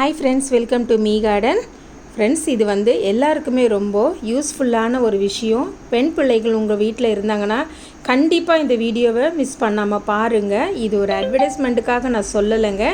Hi friends welcome to me garden friends இது வந்து எல்லாருக்குமே ரொம்ப யூஸ்ஃபுல்லான ஒரு விஷயம். பெண் பிள்ளைகள் உங்கள் வீட்டில் இருந்தாங்கன்னா கண்டிப்பாக இந்த வீடியோவை மிஸ் பண்ணாமல் பாருங்கள் இது ஒரு அட்வர்டைஸ்மெண்ட்டுக்காக நான் சொல்லலைங்க.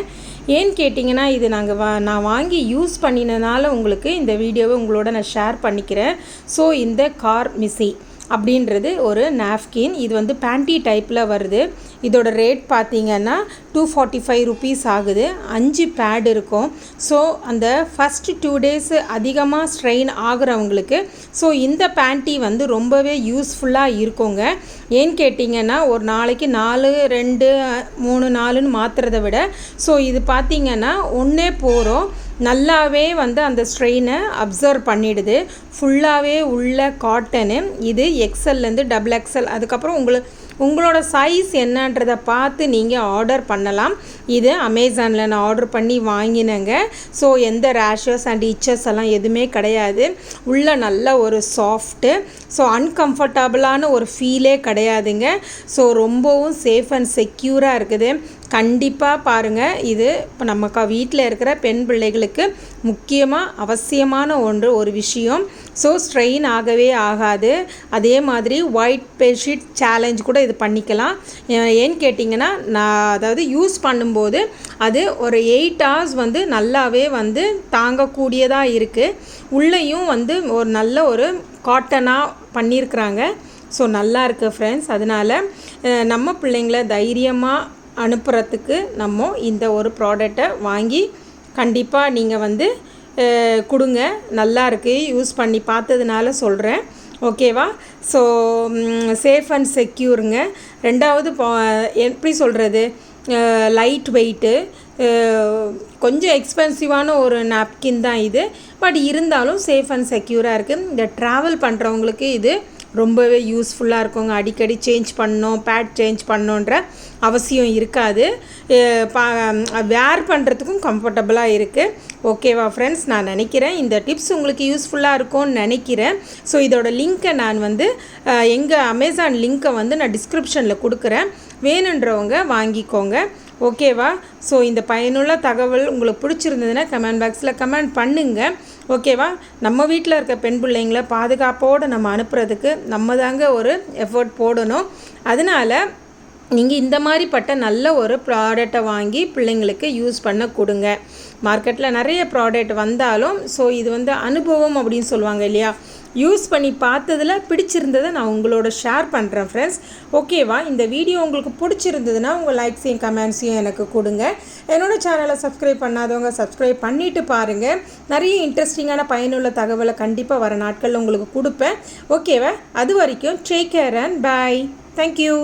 ஏன்னு கேட்டிங்கன்னா இது நாங்கள் வா நான் வாங்கி யூஸ் பண்ணினதுனால உங்களுக்கு இந்த வீடியோவை உங்களோட நான் ஷேர் பண்ணிக்கிறேன். ஸோ இந்த கார் மிஸ்ஸி அப்படின்றது ஒரு நாப்கின் இது வந்து பேண்டி டைப்பில் வருது. இதோட ரேட் பார்த்திங்கன்னா டூ ஃபார்ட்டி ஃபைவ் ருபீஸ் ஆகுது. அஞ்சு பேட் இருக்கும். ஸோ அந்த ஃபஸ்ட்டு டூ டேஸ் அதிகமாக ஸ்ட்ரெயின் ஆகுறவங்களுக்கு ஸோ இந்த பேண்டி வந்து ரொம்பவே யூஸ்ஃபுல்லாக இருக்குங்க. ஏன்னு கேட்டிங்கன்னா ஒரு நாளைக்கு நாலு ரெண்டு மூணு நாலுன்னு மாற்றுறதை விட ஸோ இது பார்த்திங்கன்னா ஒன்றே போகிறோம் நல்லாவே வந்து அந்த ஸ்ட்ரெயினை அப்சர்வ் பண்ணிடுது. ஃபுல்லாகவே உள்ள காட்டனு இது எக்ஸல்லேருந்து டபுள் எக்ஸல் அதுக்கப்புறம் உங்களுக்கு உங்களோட சைஸ் என்னன்றதை பார்த்து நீங்கள் ஆர்டர் பண்ணலாம். இது அமேசானில் நான் ஆர்டர் பண்ணி வாங்கினேங்க. ஸோ எந்த ரேஷஸ் அண்ட் இச்சஸ் எல்லாம் எதுவுமே கிடையாது. உள்ள நல்ல ஒரு சாஃப்ட்டு ஸோ அன்கம்ஃபர்டபுளான ஒரு ஃபீலே கிடையாதுங்க. ஸோ ரொம்பவும் சேஃப் அண்ட் செக்யூராக இருக்குது. கண்டிப்பாக பாருங்கள் இது இப்போ நம்ம க வீட்டில் இருக்கிற பெண் பிள்ளைகளுக்கு முக்கியமாக அவசியமான ஒன்று ஒரு விஷயம். ஸோ ஸ்ட்ரெயின் ஆகவே ஆகாது. அதே மாதிரி ஒயிட் பெட்ஷீட் சேலஞ்ச் கூட இது பண்ணிக்கலாம். ஏன்னு கேட்டிங்கன்னா நான் அதாவது யூஸ் பண்ணும்போது அது ஒரு எயிட் ஹவர்ஸ் வந்து நல்லாவே வந்து தாங்கக்கூடியதாக இருக்குது உள்ளேயும் வந்து ஒரு நல்ல ஒரு காட்டனாக பண்ணியிருக்கிறாங்க ஸோ நல்லா இருக்குது ஃப்ரெண்ட்ஸ் அதனால் நம்ம பிள்ளைங்கள தைரியமாக அனுப்புகிறதுக்கு நம்ம இந்த ஒரு ப்ராடக்டை வாங்கி கண்டிப்பாக நீங்கள் வந்து கொடுங்க. நல்லா இருக்குது யூஸ் பண்ணி பார்த்ததுனால சொல்கிறேன் ஓகேவா ஸோ சேஃப் அண்ட் செக்யூருங்க ரெண்டாவது எப்படி சொல்கிறது லைட் வெயிட்டு கொஞ்சம் எக்ஸ்பென்சிவான ஒரு நாப்கின் தான் இது. பட் இருந்தாலும் சேஃப் அண்ட் செக்யூராக இருக்குது இந்த ட்ராவல் பண்ணுறவங்களுக்கு இது ரொம்பவே யூஸ்ஃபுல்லாக இருக்குங்க. அடிக்கடி சேஞ்ச் பண்ணோம் பேட் சேஞ்ச் பண்ணோன்ற அவசியம் இருக்காது. வேர் பண்ணுறதுக்கும் கம்ஃபர்டபுளாக இருக்குது ஓகேவா ஃப்ரெண்ட்ஸ் நான் நினைக்கிறேன் இந்த டிப்ஸ் உங்களுக்கு யூஸ்ஃபுல்லாக இருக்கும்னு நினைக்கிறேன். ஸோ இதோட லிங்க்கை நான் வந்து எங்கள் அமேசான் லிங்க்கை வந்து நான் டிஸ்கிரிப்ஷனில் கொடுக்குறேன். வேணுன்றவங்க வாங்கிக்கோங்க. ஓகேவா ஸோ இந்த பயனுள்ள தகவல் உங்களுக்கு பிடிச்சிருந்ததுன்னா கமெண்ட் பாக்ஸில் கமெண்ட் பண்ணுங்கள் ஓகேவா நம்ம வீட்டில் இருக்க பெண் பிள்ளைங்களை பாதுகாப்போடு நம்ம அனுப்புகிறதுக்கு நம்ம தாங்க ஒரு எஃபர்ட் போடணும். அதனால் நீங்கள் இந்த மாதிரிப்பட்ட நல்ல ஒரு ப்ராடக்டை வாங்கி பிள்ளைங்களுக்கு யூஸ் பண்ண கொடுங்க. மார்க்கெட்டில் நிறைய ப்ராடக்ட் வந்தாலும் ஸோ இது வந்து அனுபவம் அப்படின்னு சொல்லுவாங்க இல்லையா? யூஸ் பண்ணி பார்த்ததில் பிடிச்சிருந்ததை நான் உங்களோட ஷேர் பண்ணுறேன் ஃப்ரெண்ட்ஸ் ஓகேவா இந்த வீடியோ உங்களுக்கு பிடிச்சிருந்ததுன்னா உங்கள் லைக்ஸையும் கமெண்ட்ஸையும் எனக்கு கொடுங்க. என்னோடய சேனலை சப்ஸ்கிரைப் பண்ணாதவங்க சப்ஸ்கிரைப் பண்ணிவிட்டு பாருங்கள் நிறைய இன்ட்ரெஸ்டிங்கான பயனுள்ள தகவலை கண்டிப்பாக வர நாட்களில் உங்களுக்கு கொடுப்பேன். ஓகேவா அது வரைக்கும் take care and bye thank you